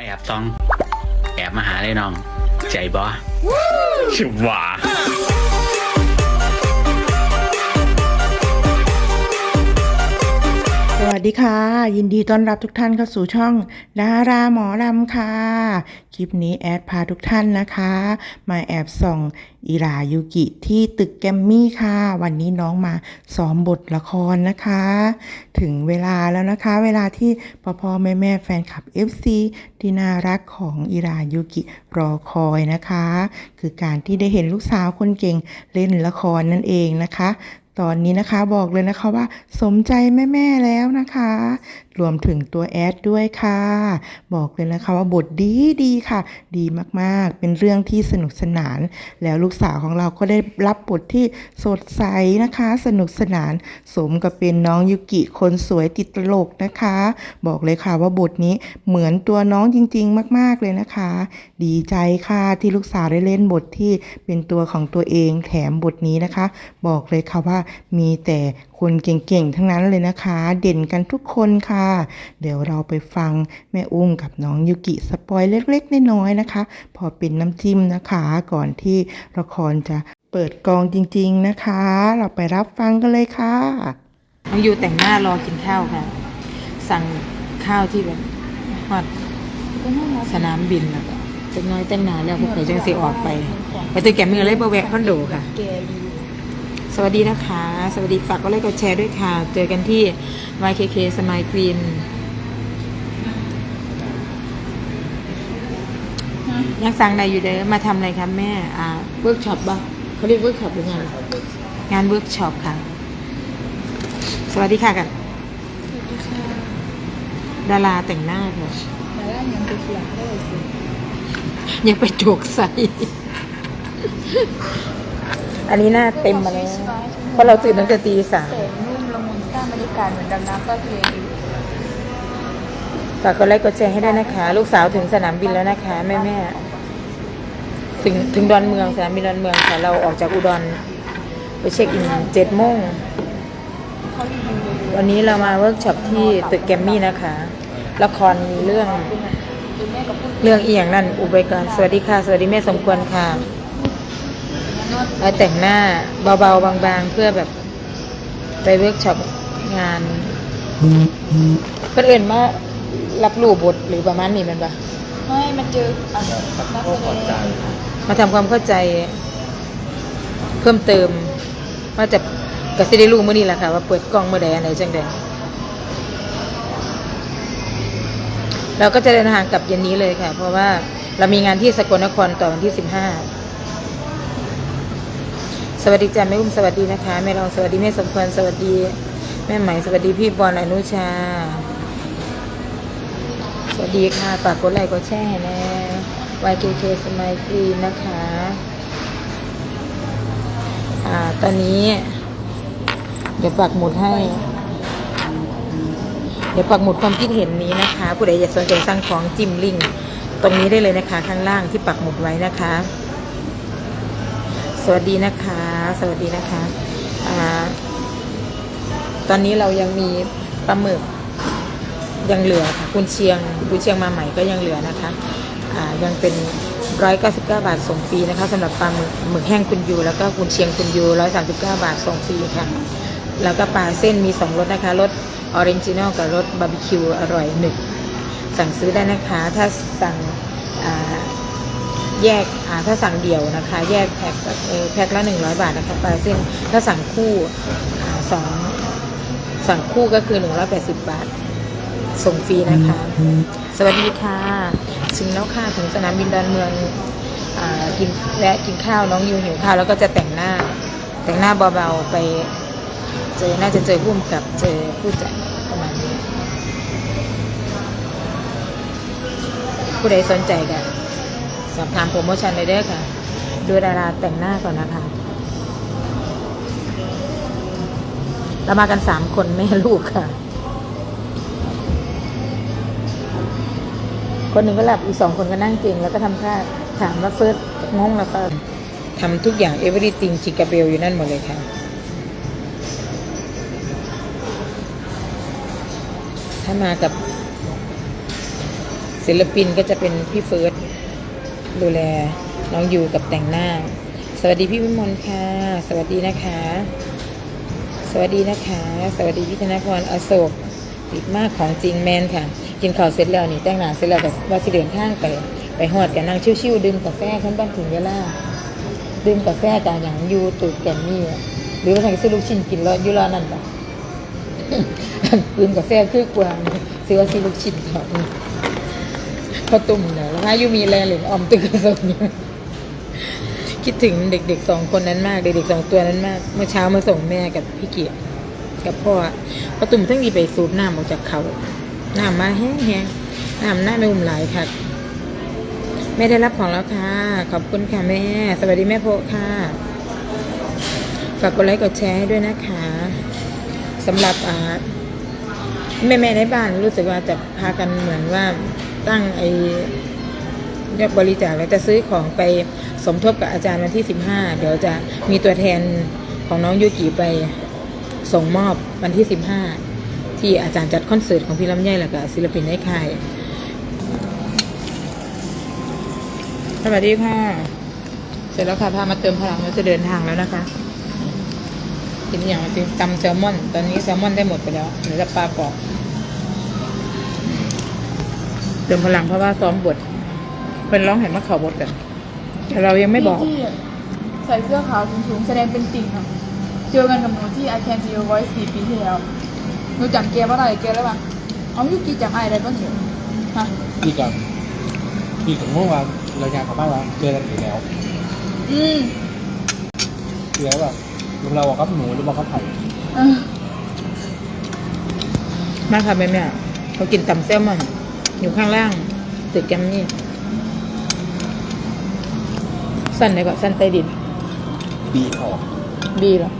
มาแอบต้อง แอบมาหาเลยน้อง ใจบอชิบหว่า สวัสดีค่ะ ยินดีต้อนรับทุกท่านเข้าสู่ช่องดาราหมอลำค่ะ คลิปนี้แอดพาทุกท่านนะคะ มาแอบส่องอิรายุกิที่ตึกแกมมี่ค่ะ วันนี้น้องมาซ้อมบทละครนะคะ ถึงเวลาแล้วนะคะ เวลาที่พ่อพ่อแม่แม่แฟนคลับ FC ที่น่ารักของอิรายุกิรอคอยนะคะ คือการที่ได้เห็นลูกสาวคนเก่งเล่นละครนั่นเองนะคะ ตอนนี้นะคะบอกเลยนะคะว่าสมใจแม่ ๆ แล้วนะคะรวมถึงตัวแอดด้วยค่ะ บอกเลยนะคะว่าบทดีดีค่ะ ดีมากๆ เป็นเรื่องที่สนุกสนาน แล้วลูกสาวของเราก็ได้รับบทที่สดใสนะคะ สนุกสนาน สมกับเป็นน้องยุกิคนสวยติดตลกนะคะ บอกเลยค่ะว่าบทนี้เหมือนตัวน้องจริง ๆ มาก ๆเลยนะคะ ดีใจค่ะที่ลูกสาวได้เล่นบทที่เป็นตัวของตัวเองแถมบทนี้นะคะ บอกเลยค่ะว่ามีแต่ คนเก่งๆ ทั้งนั้นเลยนะคะ เด่นกันทุกคนค่ะ เดี๋ยวเราไปฟังแม่อุ้มกับน้องยุกิสปอยเล็กๆ น้อยๆนะคะ พอเป็นน้ำจิ้มนะคะก่อนที่ละครจะเปิดกองจริงๆนะคะ เราไปรับฟังกันเลยค่ะน้องยูแต่งหน้ารอกินข้าวค่ะ สั่งข้าวที่แบบฮอดสนามบินแล้วก็จะน้อยแต่งหนาแล้วพวกเขาจังสิออกไป ไปตื่นแก่มือเลยบแวะคอนโดค่ะ วัสดีนะคะ สวัสดีฝากก็ไลค์กดแชร์ด้วยค่ะ เจอกันที่ YKK สม l ย Queen ยังสั่งใดอยู่เด้อมาทำอะไรคะแม่ อ่าเวิร์กช็อปบ้างเขาเรียกเวิร์กช็อปหรืองานอะไรงานเวิร์กช็อปค่ะ สวัสดีค่ะกัน ดาราแต่งหน้าค่ะยังไปโจกใส่ อันนี้หน้าเต็มมาแล้วเพราะเราตื่นตั้งแต่ตีสามเสริมนุ่มละมุนสร้างบรรยากาศเหมือนดำน้ำก็เลงฝากกดไลค์กดแชร์ให้ได้วยนะคะ ลูกสาวถึงสนามบินแล้วนะคะ แม่แม่ถึงถึงดอนเมืองสนามบินดอนเมืองค่ะเราออกจากอุดรไปเช็คอินเจ็ดโมงวันนี้เรามาเวิร์กช็อปที่ตึกแกรมมี่นะคะ ละครมีเรื่องเรื่องเอียงนั่นอุบไว้ก่อนสวัสดีค่ะ สวัสดีแม่สมควรค่ะ มาแต่งหน้าเบาๆบางๆ เพื่อแบบไปเวิร์กช็อปงานเพื่อนเอื่นมารับรู้บทหรือประมาณนี้แมันปะไม่มันเจออันนักแสดงมาทำความเข้าใจ เพิ่มเติม ว่าจะกสิได้รู้มื่อนี้แหละค่ะ ว่าเปิดกล้องเมื่อใดอันไหนจังใดเราก็จะเดินทางกลับเย็นนี้เลยค่ะ เพราะว่าเรามีงานที่สกลนครต่อวันที่สิบห้าส วัสดีจ้าแม่อุ้มสวัสดีนะคะแม่รองสวัสดีแม่สมควรสวัสดี แม่ใหม่สวัสดีพี่บอลอนุชา สวัสดีค่ะฝากกดไลค์กดแชร์นะ YKK สมัยกรีนนะคะอ่าตอนนี้ เดี๋ยวปักหมุดให้ เดี๋ยวปักหมุดความคิดเห็นนี้นะคะ ผู้ใดอยากสนใจสั่งของจิ้มลิงตรงนี้ได้เลยนะคะ ข้างล่างที่ปักหมุดไว้นะคะ สวัสดีนะคะ สวัสดีนะคะอ่าตอนนี้เรายังมีปลาหมึกยังเหลือค่ะคุณเชียงคุณเชียงมาใหม่ก็ยังเหลือนะคะอ่ายังเป็นร้อยเก้าสิบเก้าบาทส่งฟรีนะคะสำหรับปลาหมึกหมึกแห้งคุณยูแล้วก็คุณเชียงคุณยูร้อยสามสิบเก้าบาทส่งฟรีค่ะ แล้วก็ปลาเส้นมีสองรสนะคะรสออริจินอลกับรสบาร์บีคิวอร่อยหนึบสั่งซื้อได้นะคะ ถ้าสั่งอ่า แยกอ่าถ้าสั่งเดี่ยวนะคะ แยกแพ็คก็เออแพ็คละหนึ่งร้อยบาทนะคะปลาเส้นถ้าสั่งคู่อ่าสองสั่งคู่ก็คือหนึ่งร้อยแปดสิบบาท ส่งฟรีนะคะ สวัสดีค่ะถึงแล้วค่ะถึงสนามบินดอนเมืองอ่ากินและกินข้าวน้องยูหิวข้าวแล้วก็จะแต่งหน้า แต่งหน้าเบาๆไปเจอน่าจะเจอผู้กำกับเจอผู้จัดประมาณนี้ผู้ใดสนใจกัน สอบถามโปรโมชั่นเลยเด้อค่ะ ดูดาราแต่งหน้าก่อนนะคะเรามากันสามคนแม่ลูกค่ะ คนหนึ่งก็หลับอีกสองคนก็นั่งเก่งแล้วก็ทำท่าถามว่าเฟิร์สงงแล้วก็ทำทุกอย่าง everything จิกาเบลอยู่นั่นหมดเลยค่ะถ้ามากับศิลปินก็จะเป็นพี่เฟิร์ส ดูแลน้องยูกับแต่งหน้า สวัสดีพี่วิมลค่ะ สวัสดีนะคะ สวัสดีนะคะ สวัสดีพี่ธนพรอโศกติดมากของจริงแมนค่ะ กินข้าวเสร็จแล้วนี่แต่งหน้าเสร็จแล้วแต่ว่าสิเดินทางไป ไปหอดกันนั่งชิวๆดื่มกาแฟขั้นบ้านถึงเวลาดื่มกาแฟกันอย่างยูตูดแกมมี่หรือว่าใครซื้อลูกชิ้นกินแล้วอยูรอนั่นปะดื่มกาแฟคือกวางซื้อว่าซื้อลูกชิ้นครับ พอตุ่มเนี่ยแล้วยูมีแรงเหลือออมตึกกระสนเนี่ยคิดถึงเด็กๆสองคนนั้นมาก เด็กๆสองตัวนั้นมาก เมื่อเช้ามาส่งแม่กับพี่เกียรติกับพ่อพอตุ่มทั้งดีไปสูบน้ำออกจากเขาน้ำมาแห้งๆน้ำหน้าไม่อุ่มหลายค่ะแม่ได้รับของแล้วค่ะ ขอบคุณค่ะแม่ สวัสดีแม่โพค่ะ ฝากกดไลค์กดแชร์ให้ด้วยนะคะสำหรับอาแม่แม่ในบ้านรู้สึกว่าจะพากันเหมือนว่า ตั้งไอ้ยอดบริจาคแล้วจะซื้อของไปสมทบกับอาจารย์วันที่15เดี๋ยวจะมีตัวแทนของน้องยูกิไปส่งมอบวันที่15ที่อาจารย์จัดคอนเสิร์ตของพี่ลำไยแล้วก็ศิลปินในค่ายสวัสดีค่ะ เสร็จแล้วค่ะพามาเติมพลังแล้วจะเดินทางแล้วนะคะกินอย่างจริงตำแซลมอน ตอนนี้แซลมอนได้หมดไปแล้วเหลือแต่ปลาปอก เติมพลังเพราะว่าซ้อมบทเป็นร้องเห็นว่าเขาบทกัน แต่เรายังไม่บอกที่ใส่เสื้อขาวสูงๆแสดงเป็นติ่งค่ะเจอกันกับหนูที่ I Can See Your Voice สี่ปีที่แล้วหนูจำเกมว่าอะไรเกมแล้วปะเอายุกีจำไอ้อะไรบ้างเนี่ยฮะพี่กับพี่กับเมื่อวานรายงานกลับบ้านว่าเจอกันอีกแล้วอืมเจอแล้วแบบเราบอกกับหนูหรือบอกกับไผ่เออ มาค่ะแม่แม่เขากินตำแซลมอน อยู่ข้างล่าง ตึกแกรมมี่ สั้นเลยก็สั้นใต้ดิน บีออก บีเหรอ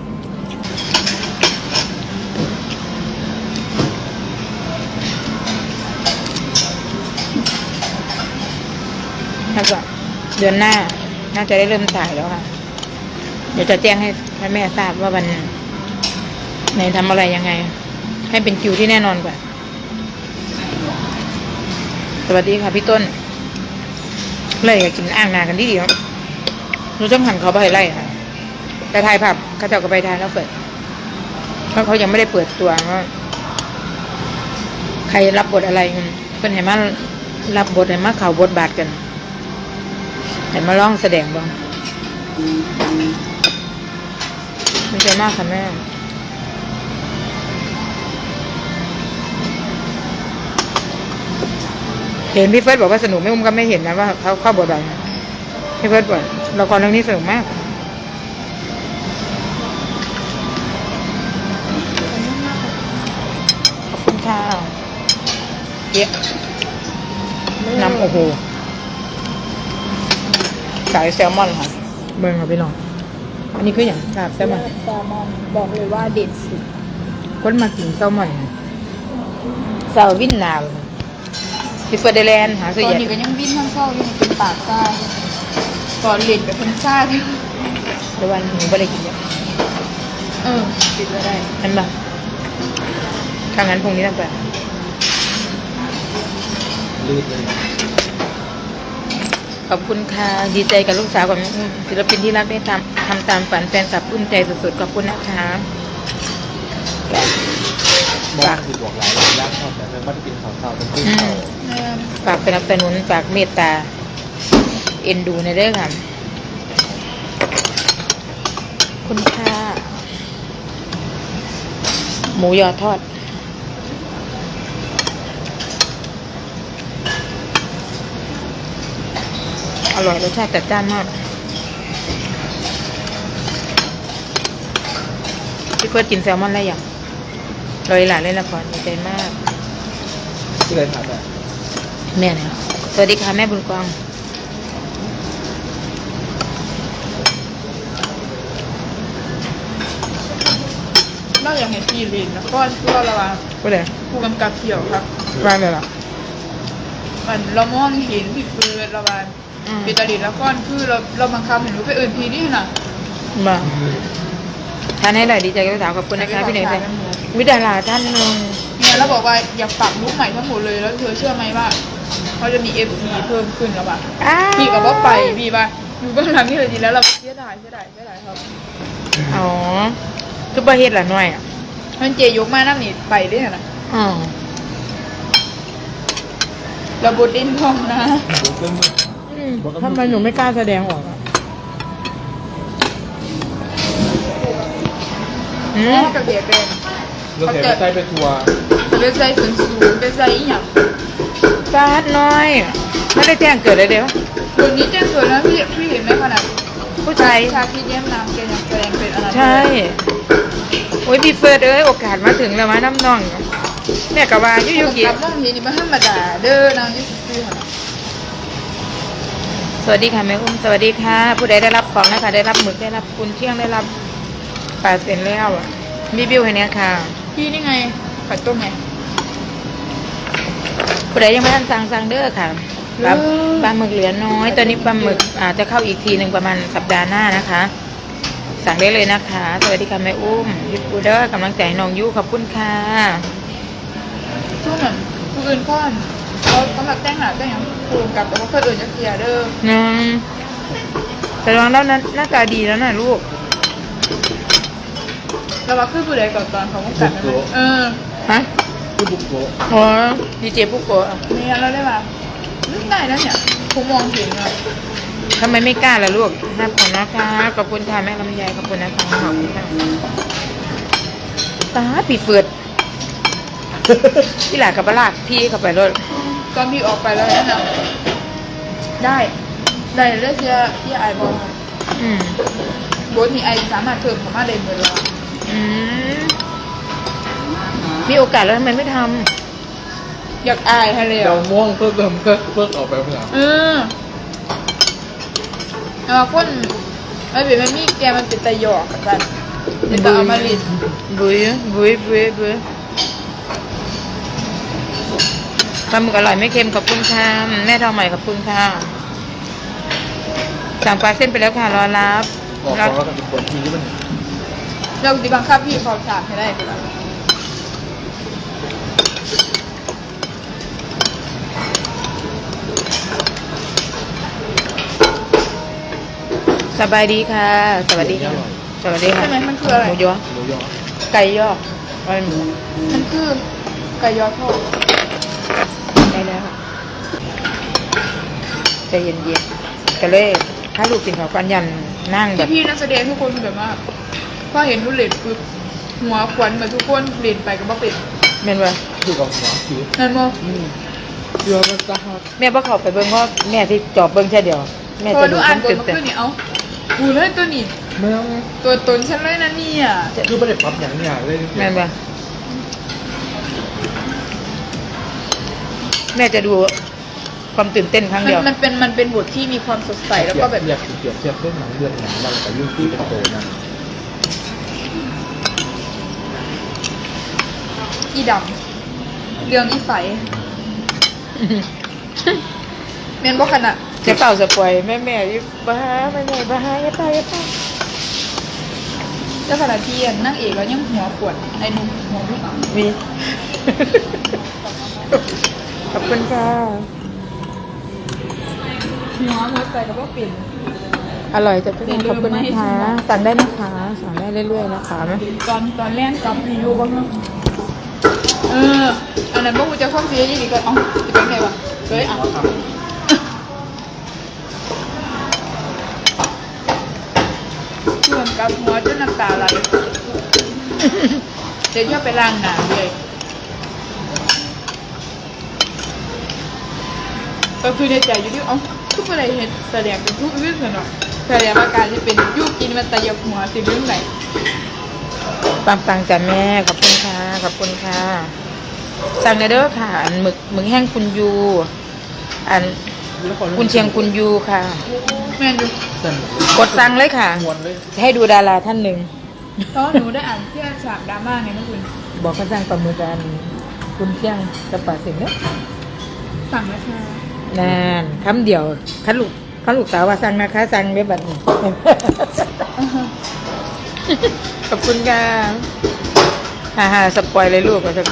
ถ้าก็เดือนหน้า น่าจะได้เริ่มถ่ายแล้วค่ะ เดี๋ยวจะแจ้งให้ให้แม่ทราบว่าวันไหนทำอะไรยังไง ให้เป็นคิวที่แน่นอนกว่าส วัสดีค่ะพี่ต้นเลยอยากกินอ่างนากันที่เดียวหนูต้องหันเขาไปไล่ค่ะแต่ถ่ายภาพเขาเจ้าก็ไปถ่ายแล้วเปิดเพราะเขายังไม่ได้เปิดตัวว่าใครรับบทอะไรกันเป็นเห็นมารับบทเห็นมาเข่าบทบาทกันเห็นมาร้องแสดงบ้างไม่ใจมากค่ะแม่ เห็นพี่เฟิร์สบอกว่าสนุกไม่อุ้มก็ไม่เห็นนะว่าเขาเข้าบทบาทพี่เฟิร์สบอกละครเรื่องนี้สนุกมากขอบคุณค่ะเยอะน้ำโอ้โหสายแซลมอนค่ะเบิ่งค่ะพี่น้องอันนี้คืออย่างลาบแซลมอนแซลมอนบอกเลยว่าเด็ดสุดคนมากินแซลมอนซาวินนาว พี่เฟิร์ดเดแลนด์หาตซื้ออนใหญ่นี้ก็ยังวิ่งข้างเข้าอยู่เป็นปากซ่าก่อนเล่นแบบเป็นซ่าที่เดี๋ยววันหนูไม่ได้กินเยอะเออปิดไว้ได้นั่นปะถ้างั้นพรุ่งนี้ต้องไปลืดเลยขอบคุณค่ะดีใจกับลูกสาวของศิลปินที่รักได้ทำทำตามฝันแฟนคลับปลื้มใจสุดๆขอบคุณนะคะ บอกคือบอกหลายรอบแล้วชอบแต่ไม่ได้กินข้าวเช้าเป็นขึ้นเขาแม่ฝากสนับสนุนฝากเมตตา เอ็นดูในเรื่องค่ะคุณค่ะหมูยอทอดอร่อยรสชาติจัดจ้านมากพี่เฟิร์สกินแซลมอนได้ยัง ลอยหลานเล่นละครดีใจมากที่เลยถามแบบแม่เนี่ยสวัสดีค่ะแม่บุญกองนอกจากเห็นพี่ลินแล้วก็ตัวระวังก็เลยผู้กำกับเขียวครับว่าเลยเหรอมันเรามองเห็นพี่เฟิร์สระวังอืมปีตาลินแล้วก็คือเราเราบังคับเห็นรู้ไปเอื่นพีนี่น่ะมาทานให้หน่อยดีใจกับลูกสาวขอบคุณนะคะพี่หนึ่งเลย วิดาราท่านหนึ่งเนี่ยเราบอกว่าอยากปรับลุกใหม่ทั้งหมดเลยแล้วเธอเชื่อไหมว่าเขาจะมีเอฟซีเพิ่มขึ้นแล้วป่ะอ้าวพี่กับว่าไปพี่ป่ะอยู่เบื้องหลังนี่เลยดีแล้วเราเสียดายเสียดายเสียดายครับอ๋อคือบ่เฮ็ดละหน่อยอะมันเจยกมาน้ำนี่ไปได้ไงนะอ๋อเราบดดิ้นทองนะอืมทำไมหนูไม่กล้าแสดงออกอะอืแม่มกับเบียร์เป็น เราเสียใจไปทัวร์เป็นใจสูงสูงเป็นใจอีหยังฟาดน้อยไม่ได้แจ้งเกิดเลยเดี๋ยวคนนี้แจ้งเกิดแล้วพี่พี่เห็นไหมขนาดผู้ชายชาคิดเยี่ยมน้ำแกยังแสดงเป็นอะไรใช่โอ้ยพี่เฟิร์ดเอ้ยโอกาสมาถึงแล้วมาน้ำน่องแม่กับว่ายุยุกิกับมองเห็นนี่มันธรรมดาเด้อนางยี่สิบสี่ค่ะสวัสดีค่ะแม่อุ้มสวัสดีค่ะ ผู้ใดได้รับของนะคะได้รับหมึกได้รับกุนเที่ยงได้รับปลาเซ็นแล้วอะรีวิวให้เนี้ยค่ะ พี่นี่ไงไข่ต้มไงผู้ใดยังไม่ทันสั่งสั่งเด้อค่ะปลาเออปลาหมึกเหลือน้อย ตอนนี้ปลาหมึกอาจจะเข้าอีกทีหนึ่งประมาณสัปดาห์หน้านะคะ สั่งได้เลยนะคะ สวัสดีค่ะแม่อุ้มยุปูเด้อกำลังใจให้น้องยุขอบคุณค่ะช่วงนั้นผู้อื่นก้อนเขาเขาแบบแต่งหน้าแต่งหยังปูมกับแต่ว่าเพื่อนอื่นจะเคลียร์เด้ออืมแต่ลองแล้วนั้นหน้าตาดีแล้วนะลูก แล้วว่าคือผู้ใดก่อนตอนเขาต้องกัดนะเออฮะคือบุกโกะอ๋อดีเจปุ๊กโกะเนี่ยเราได้ป่ะได้แล้วเนี่ยผมมองเห็นอะทำไมไม่กล้าล่ะลูกน่าผลนะคะขอบคุณค่ะแม่ลำไยขอบคุณนะคะขอบคุณค่ะตาปีเฟือดที่หลากับปลากพี่เข้าไปรถตอนพี่ออกไปแล้วนั่นน่ะได้ ได้เลือกเสียเสียไอายบอลอืมบทนี้ไอสามารถเพิ่มเข้ามาได้เหมือนเราอื มมีโอกาสแล้วทำไมไม่ทอยากอายให้เลยเราอะม่วงเพิ่มเติมเพิ่มเพิ่มออกไปเพื่อเออเอาคนไอ้เบมันมีแกมันเป็นตะหยอกกันเป็นตะเอามาลินำบุยบุยบุยบุยปลาหมึกอร่อยไม่เค็มขอบคุณค่ะแม่ทองใหม่ขอบคุณค่ะสั่งปลาเส้นไปแล้วค่ะรอรับออกรอแล้วกันเป็นคนที่มัน เราดิบังคับพี่เขาฉากให้ได้ก็ได้สบายดีค่ะ สวัสดีค่ะ สวัสดีค่ะใช่ไหมมันคืออะไร หมูยอ หมูยอไก่ยออะไรหมูมันคือไก่ยอทอดได้แล้วค่ะใจเย็นๆก็เลยถ้าลูกกินข้าวกันยันนั่งแบที่บพี่นักแสดงทุกคนแบบว่า พอเห็นรุ่นเลดปุ๊บหัวควันเหมือนทุกคนเปลี่ยนไปกับว่าเป็นแม่นว่าคือกับหัวคือนั่นมั้งอืมเชื่อมันจะหักแม่บ่เข้าไปเบิ่งเพราะแม่ที่จอบเบิ่งแค่เดียว แม่พอจะดูดูอ่านทั้งบทเต็มมาขึ้นนี่เอ้ากูเลยตัวนี้ ไม่ต้องตัวตนฉันเลยนะเนี่ยคือไม่ได้ปรับอย่างอย่างเลยๆแม่นว่าแม่จะดูความตื่นเต้นครั้งมันเดียว มันเป็นมันเป็นบทที่มีความสดใสแล้วก็แบบ อยากเปรียบเทียบเรื่องหนังเรื่องหนังเรากับยุ่งที่เป็นโตนั่น อีดำเรื่องอีใสเมนบอกขนาดจะเป่าสปอยแม่แม่อยิ่บ้าแม่แม่บ้าอย่าไปอย่าไปเจ้าขนาดที่นั่งเอกแล้วยังหัวปวดไอ้หนุ่มหัวผู้หญิงมีขอบคุณค่ะหัวหัวใจกับว่าเปลี่ยนอร่อยจัดทุกคนขอบคุณนะคะสั่งได้นะคะสั่งได้เรื่อยๆนะคะตอนตอนแรกกับรีวิวบ้างเนอะ เออ อันนั้นพวกกูจะข้อมเสียยี่ดีก็เอ๋อจะเป็นไงวะเฮ้ยอะชวนกับหัวจนน้ำตาไหลเดี๋ยวจะไปล้างหนาเลยก็คือในใจอยู่ที่เอ๋อทุกอะไรเห็นแสดงเป็นทุกเรื่องเลยเนาะแสดงว่าการที่เป็นยุกินมันตะยบหัวสิเรื่องไหน ปังปังๆจ้ะแม่ ขอบคุณค่ะ ขอบคุณค่ะ สั่งเด้อค่ะ อันหมึกหมึกแห้งคุณยู อันคุณเชียงคุณยูค่ะ แม่นอยู่สั่นกดสั่งเลยค่ะมวนเลยให้ดูดาราท่านหนึ่งเพราะหนูได้อ่านเที่ยฉากดราม่าไงเมื่อคืนบอกเขาสั่งปลาหมึกกันคุณเชียงกระป๋าเสิงเนอะสั่งแล้วค่ะนานคำเดียวขันลูกขันลูกสาวว่าสั่งนะคะสั่งได้บัดนี้ขอบคุณค่ะฮ่าฮ่าสปอยเลยลูกก็จะ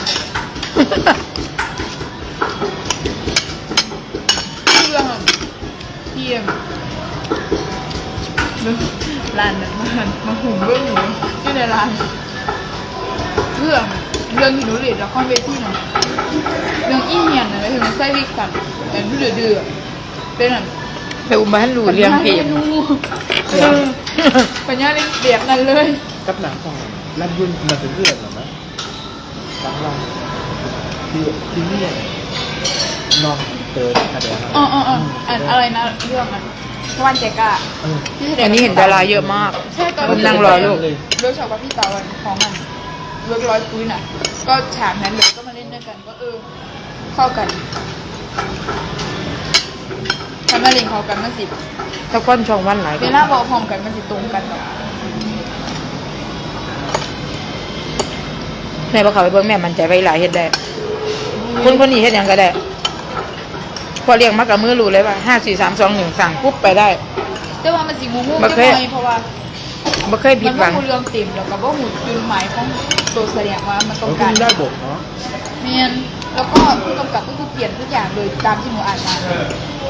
เทียมร้านนั้นมันมาหุ่มเรื่องหนูที่ในร้านเรื่องเรื่องที่หนูเรียนละครเวทีน่ะเรื่องอีเหียนนะไปถึงไส้วิกสันแต่ดูเดือดเดือดเป็นแบบไปอุ้มบ้านหลูเลี้ยงเพลงเออปัญญาเลี้ยงเบียบนั่นเลย กับหนังของรันยุ่นมาถึงเรื่องหรอไหมฟังลองคือ ที่นี่น้องเติร์ดคะแนนอ๋ออ๋ออ๋ออันอะไรนะเรื่องมันตะวันแจกอะเออที่แสดงอันนี้เห็นดาราเยอะมาก ใช่ตอนผมนั่งรอลูก เวิร์กช็อปกับพี่ตาวันของมันเวิร์กร้อยปุ้ยน่ะ ก็ฉากนั้นเลยก็มาเล่นด้วยกันก็เออเข้ากันทำมาเล่นเข้ากันมันสิตะก้อนช่องวันหลายเวลาบอกพร้อมกันมันสิตรงกันแบบแม่บอกเขาไปเบิ่งแม่มันใจไว้หลายเฮ็ดได้ คนคนนี้เฮ็ดหยังก็ได้ พอเรียงมากับมือรู้เลยว่าห้าสี่สามสองหนึ่งสั่งปุ๊บไปได้ แต่ว่ามันสิงูงูบ่จะเคหยน่อยเพราะว่าบ่เคยผิมัดนหวัว่างหูเรื่องเต็มแล้วก็บ่หูจุดหมายของตัวแสดงว่ามันตรงเขากัขึ้นนได้บทเนาะเมียนแล้วก็ผู้กำกับก็คือเปลี่ยนทุกอย่างเลยตามที่หนูอ่านมา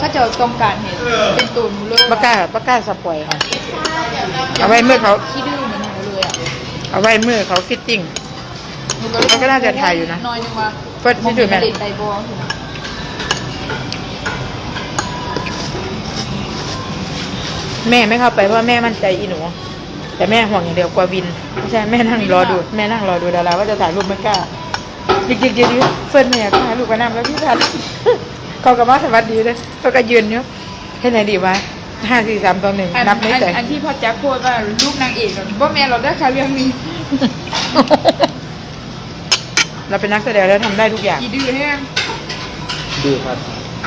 ก็จะต้องการเห็นเป็นตัวหนูเลยบ่กล้าบ่กล้าสปอยค่ะ เอาไว้เมื่อเขาขี้ดื้อเหมือนหนูเลยอะเอาไว้มือเขาฟิตติ้ง หนูก็เลยมันก็น่าจะถ่ายอยู่นะ น้อยนึงว่า เฟิร์สที่ดูแม่เด็กไดบอลแม่ไม่เข้าไปเพราะแม่มั่นใจอีหนู แต่แม่ห่วงอย่างเดียวกลัววินไม่ใช่แม่นั่งรอดูแม่นั่งรอดูดาราว่าจะถ่ายรูปไม่กล้ายิกยิกยิกยิกเฟิร์นไม่อยากถ่ายรูปกับน้ำแล้วพี่ทัน เขาก็มาสวัสดีเลยเขาก็ยืนอยู่ให้ไหนดีวะห้าสี่สามสองหนึ่งอันนับไม่อันแต่อันที่พ่อแจ็คพูดว่าลูกนางเอกอะว่าแม่เราได้ค่ะเรื่องนี้ เราเป็นนักแสดงแล้วทำได้ทุกอย่างกี่ดื้อแห้งดูครับ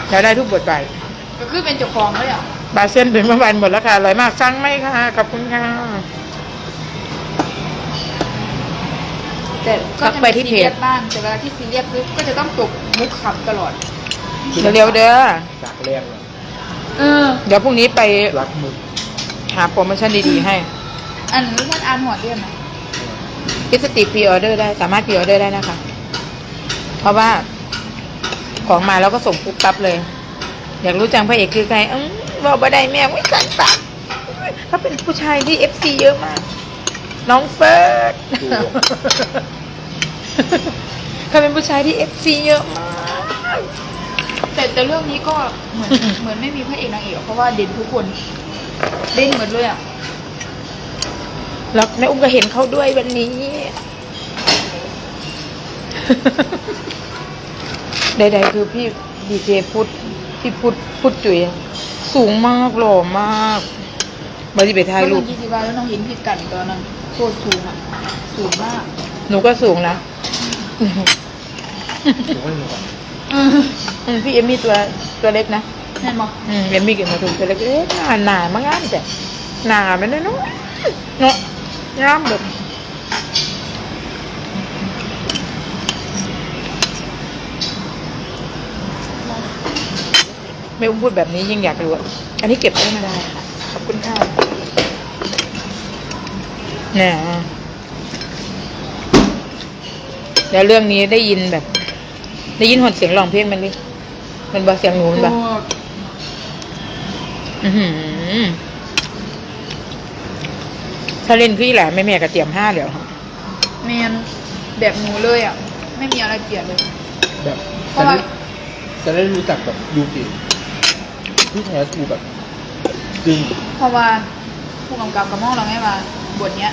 เราได้ทุกบทบาทก็คือเป็นเจ้าของเลยอะบาเส้นเป็นเมื่อวานหมดแล้วค่ะอร่อยมากสั่งไหมค่ะขอบคุณค่ะ แต่ก็ทักจะไปมีที่ซีเพจเรียสบ้างแต่เวลาที่ซีเรียสปุ๊บก็จะต้องตกมุกขับตลอด เร็วๆเด้อจากแรกเลยเออ เดี๋ยวพรุ่งนี้ไปรักมึงหาโปรโมชั่นดีๆให้อันนี้ท่านอ่านหัวเรื่องไหมพิสติกพรีออเดอร์ได้สามารถพรีออเดอร์ได้นะคะ เพราะว่า ของมาแล้วก็ส่งปุ๊บปั๊บเลย อยากรู้จังพระเอกคือใครอืมบอกบ่ได้แม่ไม่สั่นปากเขาเป็นผู้ชายที่เอฟซีเยอะมาก น้องเฟิร์สดูเขาเป็นผู้ชายที่เอฟซีเยอะมากแต่แต่เรื่องนี้ก็เหมือนเหมือนไม่มีพระเอกนางเอกอะเพราะว่าเด่นทุกคนเด่นหมดเลยอะแล้วแม่อุ้มก็เห็นเขาด้วยวันนี้ ใดๆคือพี่ดีเจพุทธพี่พุทธพุทธจุ๋ยอะสูงมากหล่อมากมาที่ไปถ่ายรูปก็ยี่สิบวันแล้วน้องเห็นผิดกันตอนนั้นโคตรสูงอะสูงมาก หนูก็สูงนะดูไม่รู้อะอืมพี่เอมมี่ตัวตัวเล็กนะแน่นบอกอืมเอมมี่กินมาถูกตัวเล็กเอ๊ะหนาหนามากงามแต่หนามันเนาะเนาะงามแบบ ไม่อุ้มพูดแบบนี้ยิ่งอยากรู้อะอันนี้เก็บไว้ไม่ได้ค่ะ ขอบคุณค่ะเนี่ยแล้วเรื่องนี้ได้ยินแบบ ได้ยินหดเสียงร้องเพลงมันดิมันบอกเสียงหนูมันบอกอือหือถ้าเล่นคืออีหลาแม่แม่ก็เตรียมห้าเดี๋ยวแมนแบบหนูเลยอะ ไม่มีอะไรเปลี่ยนเลยแบบเพจะราะว่าได้จะได้รู้จักแบบยูกิ ที่แท้ทูแบบจริงเพราะว่าผู้กำกับกับมองเราไงว่าบทเนี้ย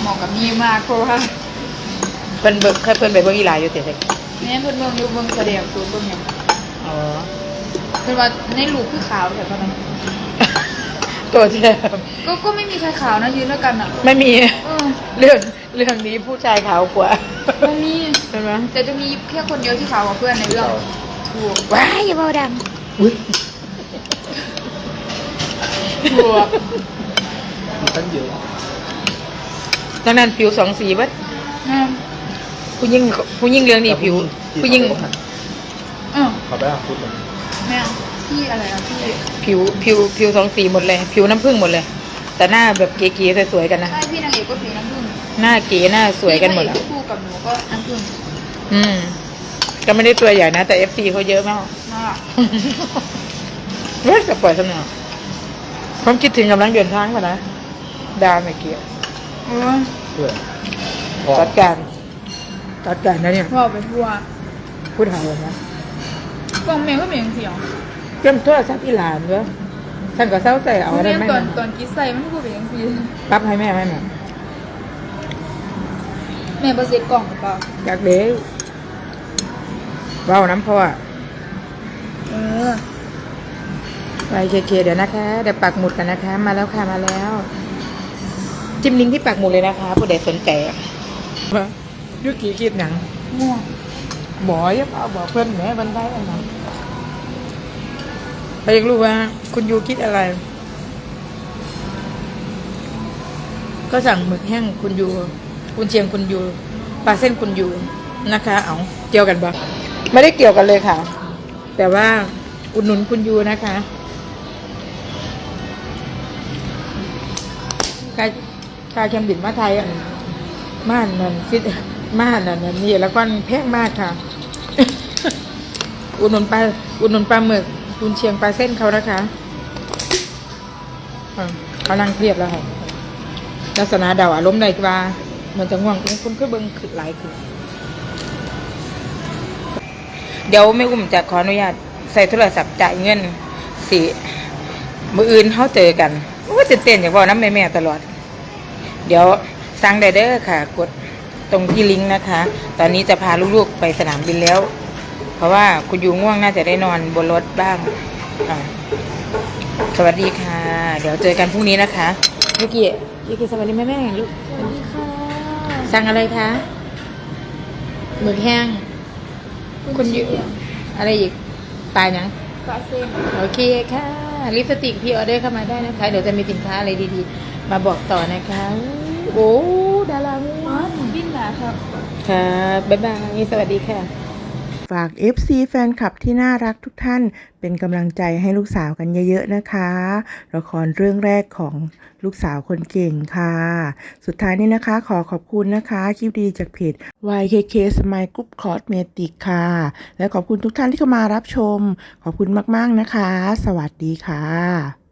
เหมาะกับนี่มากเพราะว่าเพิ่นเบิกเคยเพิ่นไปเบิ่งอีหลาอยู่เสียเด็กแม่เพิ่นเมืองดูเมืองแสดงสูงเบิ่งอย่างอ๋อเพิ่นว่าในรูปคือขาวแต่ตอนนั้นตัวที่แล้วก็ก็ไม่มีใครขาวนะยืนด้วยกันอะไม่มีเออเรื่องเรื่องนี้ผู้ชายขาวกว่าไม่มีใช่ไหมแต่จะมีแค่คนเดียวที่ขาวกว่าเพื่อนในเรื่องถูกว้ายอย่าเบาดังอุ้ย ถูกมีตั้งเยอะดังนั้นผิวสองสีเบัดแม่ผู้ยิ่งผู้ยิ่งเรื่องนี้ผิว ผู้ยิ่งเออขอไปอะพูดเลยแม่พี่อะไรนะพี่ผิวผิวผิวสองสีหมดเลย ผิวน้ำผึ้งหมดเลย แต่หน้าแบบเก๋ๆสวยๆกันนะ ใช่พี่นางเอกก็ผีน้ำผึ้งหน้าเก๋หน้าสวยกันหมดพี่อะพระเอกคู่กับหนูก็น้ำผึ้งอืม ก็ไม่ได้ตัวใหญ่นะ แต่เอฟซีเขาเยอะมากมากเฮ้ยจะปล่อยสนอ ความคิดถึงกำลังเดินทางมานะดาวไม่เกี่ยวโอ้ยเพื่อนจัดการจัดการนะเนี่ยพ่อไปทั่วพูดหาเลยนะกล่องแมวก็เป็นอย่างเสียวเตรียมโทรศัพท์อีหลานเว้ยฉันก็เศร้าใจเอาเรีได้ยนไหมตอนตอนกิดใส่มันก็เป็นอย่างสีปั๊บให้แม่ให้แม่แม่ประเสริฐกล่องหรือเปล่าอยากเด้เว้าน้ำพ่อเออ ไปเคเคเดี๋ยวนะคะ เดี๋ยวปักหมุดกันนะคะ มาแล้วค่ะมาแล้ว จิ้มลิงก์ที่ปักหมุดเลยนะคะผู้ใดสนใจยุกี่คิดหนังง่วงบอกอย่าเอาบอกเพื่อนแหม่บันไดอันนั้นไปอยากรู้ว่า คุณยูคิดอะไร ก็สั่งหมึกแห้งคุณยูคุณเชียงคุณยูปลาเส้นคุณยูนะคะ เอาเกี่ยวกันปะไม่ได้เกี่ยวกันเลยค่ะ แต่ว่าอุดหนุนคุณยูนะคะ ค่าคาเคมบินมาไทยอันม่านนั่นฟิตม่านนั่นนนี่แล้วก็แพงมากค่ะ อุดหนุนปลาอุดหนุนปลาหมึกคุณเชียงปลาเส้นเขานะคะเขานั่งเครียดแล้วค่ะลักษณะเดาอารมณ์ใดกว่าเหมันจะง่วงคุณก็เบิ้งขึ้นหลายขึ้นเดี๋ยวแม่อุ้มจะขออนุญาตใส่โทรศัพท์จ่ายเงินสิมืออื่นเขาเจอกัน โอ้ตื่นเต้นอย่างว่าน้ำแม่แม่ๆตลอด เดี๋ยวสั่งได้เด้อค่ะ กดตรงที่ลิงก์นะคะ ตอนนี้จะพาลูกๆไปสนามบินแล้ว เพราะว่าคุณยูง่วงน่าจะได้นอนบนรถบ้างอ่าสวัสดีค่ะ เดี๋ยวเจอกันพรุ่งนี้นะคะยูกิยูกิสวัสดีแม่แม่ๆลูกสวัสดีค่ะสั่งอะไรคะหมึกแห้ง คุณยูอะไรอีกปลายังปลาเส้นโอเคค่ะ ลิปสติกพี่ออเดอร์เข้ามาได้นะคะ เดี๋ยวจะมีสินค้าอะไรดีๆ มาบอกต่อนะคะ โอ้ดาราง่วอ๋องหมูปิ้งหนาครับ ค่ะ บ๊ายบาย สวัสดีค่ะ ฝาก FC แฟนคลับที่น่ารักทุกท่าน เป็นกำลังใจให้ลูกสาวกันเยอะๆนะคะ ละครเรื่องแรกของลูกสาวคนเก่งค่ะ สุดท้ายนี้นะคะขอขอบคุณนะคะคลิปดีจากเพจ YKK Smile Group Cosmetic ค่ะ และขอบคุณทุกท่านที่เข้ามารับชม ขอบคุณมากๆนะคะ สวัสดีค่ะ